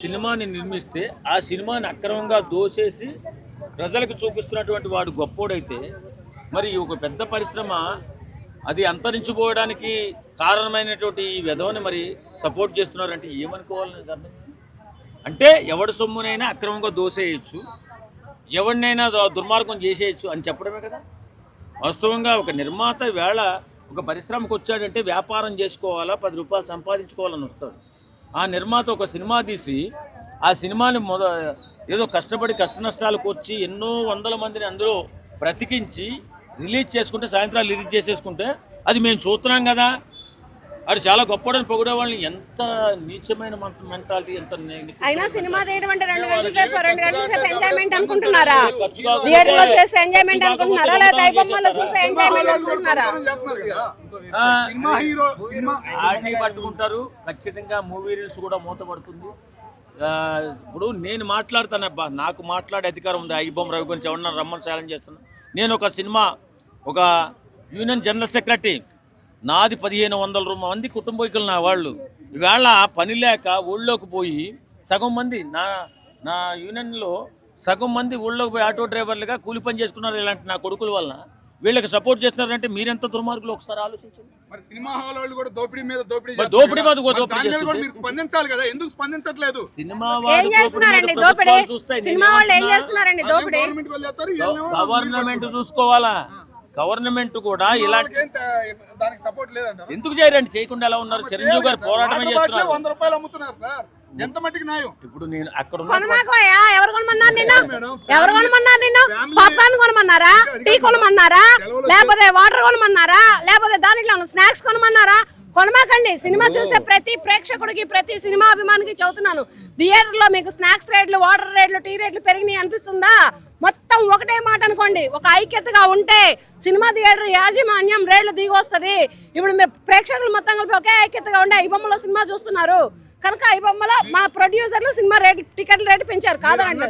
సినిమాని నిర్మిస్తే ఆ సినిమాని అక్రమంగా దోసేసి ప్రజలకు చూపిస్తున్నటువంటి వాడు గొప్పోడైతే మరి ఒక పెద్ద పరిశ్రమ అది అంతరించిపోవడానికి కారణమైనటువంటి ఈ విధవని మరి సపోర్ట్ చేస్తున్నారంటే ఏమనుకోవాలని అర్థం అంటే ఎవడి సొమ్మునైనా అక్రమంగా దోసేయచ్చు ఎవరినైనా దుర్మార్గం చేసేయచ్చు అని చెప్పడమే కదా? వాస్తవంగా ఒక నిర్మాత వేళ ఒక పరిశ్రమకు వచ్చాడంటే వ్యాపారం చేసుకోవాలా పది రూపాయలు సంపాదించుకోవాలని వస్తాడు. ఆ నిర్మాత ఒక సినిమా తీసి ఆ సినిమాని మొద ఏదో కష్టపడి కష్ట నష్టాలకు వచ్చి ఎన్నో వందల మందిని అందులో బ్రతికించి రిలీజ్ చేసుకుంటే సాయంత్రాలు రిలీజ్ చేసేసుకుంటే అది మేము చూస్తున్నాం కదా. అది చాలా గొప్పడని పొగిడే వాళ్ళని ఎంత నీచమైన మెంటాలిటీ ఎంత అయినా సినిమా తీయడం అంటే రెండు గంటల సేపు రెండు గంటల సేపు ఎంజాయ్మెంట్ అనుకుంటున్నారా? థియేటర్లో చేసే ఎంజాయ్మెంట్ అనుకుంటున్నారా? లేదా చూసే ఎంజాయ్మెంట్ అనుకుంటున్నారా? సినిమా హీరో సినిమా ఆడిని పట్టుకుంటారు. ఖచ్చితంగా మూవీ రీల్స్ కూడా మూతపడుతుంది. ఇప్పుడు నేను మాట్లాడుతానబ్బా నాకు మాట్లాడే అధికారం ఉంది. ఐబొమ్మ రవి గురించి ఎవరన్నా రమ్మని ఛాలెంజ్ చేస్తున్నా. నేను ఒక సినిమా ఒక యూనియన్ జనరల్ సెక్రటరీ. నాది పదిహేను వందల మంది కుటుంబీకులు నా వాళ్ళు. ఈవేళ పని లేక ఊళ్ళోకి పోయి సగం మంది నా నా యూనియన్లో సగం మంది ఊళ్ళోకి పోయి ఆటో డ్రైవర్లుగా కూలి పని చేసుకున్నారు ఇలాంటి నా కొడుకుల వలన. వీళ్ళకి సపోర్ట్ చేస్తున్నారంటే మీరెంత దుర్మార్గులు ఒకసారి ఆలోచించండి. మరి సినిమా హాల్ వాళ్ళు కూడా దోపిడీ మీద దోపిడీ దోపిడీ. మీద కూడా మరి దోపిడీ? మీరు స్పందించాలి కదా? ఎందుకు స్పందించట్లేదు? సినిమా వాళ్ళు వాళ్ళు ఏం? చేస్తున్నారండి? దోపిడీ? గవర్నమెంట్ చూసుకోవాలా? గవర్నమెంట్ కూడా ఇలాంటి దానికి సపోర్ట్ లేదంట ఎందుకు చేయరండి? చేయకుండా ఎలా ఉన్నారు? చిరంజీవి గారు పోరాటమే చేస్తున్నారు. వంద రూపాయలు అమ్ముతున్నారు సార్. ఎంత మట్టికి న్యాయం? ఇప్పుడు నేను అక్కడ ఉన్న కొనమాకోయా ఎవరు కొనమన్నారు నిన్ను? మేడం. ఎవరు కొనమన్నారు నిన్ను? ఫ్యామిలీ- పాప్కార్న్ కొనమన్నారా? టీ కొనమన్నారా? లేకపోతే వాటర్ కొనమన్నారా? లేకపోతే దాంట్లో స్నాక్స్ కొనమన్నారా? కొనమాకండి. సినిమా చూసే ప్రతి ప్రేక్షకుడికి ప్రతి సినిమా అభిమానికి చదువుతున్నాను థియేటర్లో మీకు స్నాక్స్ రేట్లు వాటర్ రేట్లు టీ రేట్లు పెరిగినాయి అనిపిస్తుందా? మొత్తం ఒకటే అనుకోండి ఒక ఐక్యతగా ఉంటే సినిమా థియేటర్ యాజమాన్యం రేట్లు దిగి ఇప్పుడు మీ ప్రేక్షకులు మొత్తం కలిపి ఒకే ఐక్యతగా ఉండే ఈ బొమ్మలో సినిమా చూస్తున్నారు. కనుక ఈ బొమ్మలో మా ప్రొడ్యూసర్లు సినిమా రేట్ టికెట్ రేటు పెంచారు. కాదండి